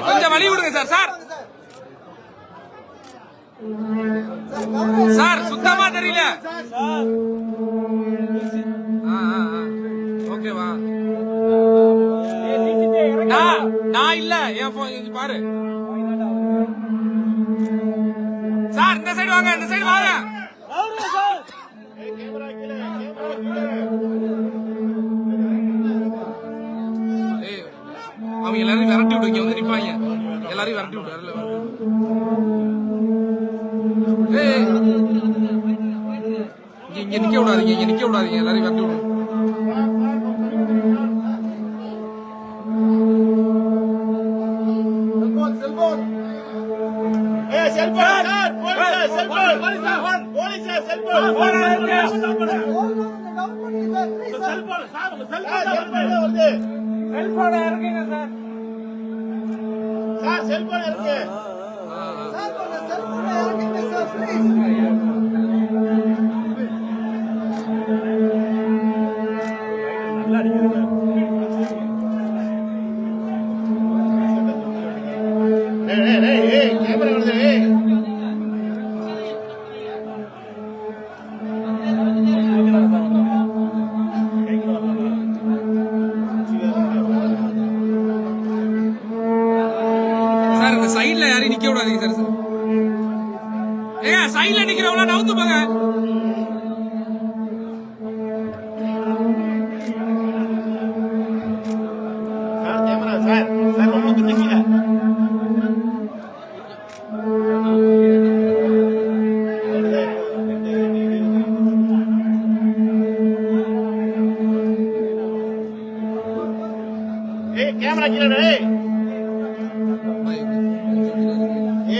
Sir கொஞ்சம் வழி விடுங்க சார் சார். சார் சுத்தமா தெரியல. ஓகேவா நான் நான் இல்ல என் போன் பாரு. சார் இந்த சைடு வாங்க இந்த சைடு வாங்க. இங்க நிக்க விடாதீங்க இங்க நிக்க விடாதீங்க எல்லாரையும் விரட்டி விடு cellphone sir police cellphone police cellphone cellphone sir cellphone வருது செல்போனை இறக்குங்க சார் சார் செல்போன் இருக்கு சார் இந்த யாரையும் நிக்க விடாதீங்க சார் சார் ஏங்க சைட்ல நிக்கிறவங்களா நவுத்து போங்க. கேமரா கீழே டேய்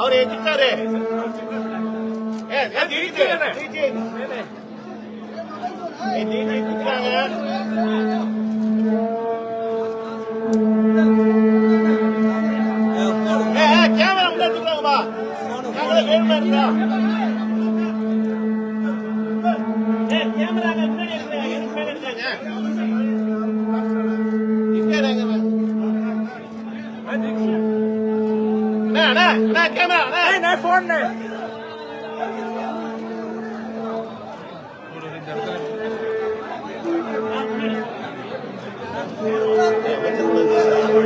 அவரு திட்டாரு ஏய் நான் டிஜே டிஜே ஏய் டிஜே திட்டாங்க ஏய் ஏய் கேமரா முன்னாடி எடுத்துக்கோங்க பா கேமரா வேணுமா இருக்கா ஏய் கேமரா அங்க முன்னாடி இருக்கு này này camera này này phone này.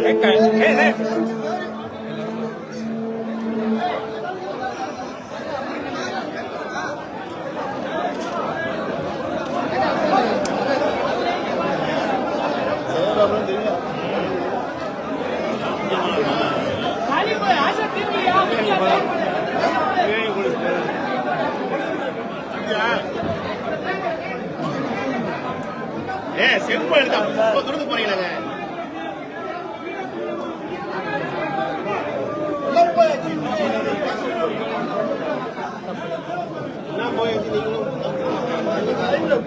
Cái cảnh cellphone எடுத்தா ரொம்ப தூரத்துக்கு போறீங்களாங்க என்ன போயாச்சு நீங்களும்?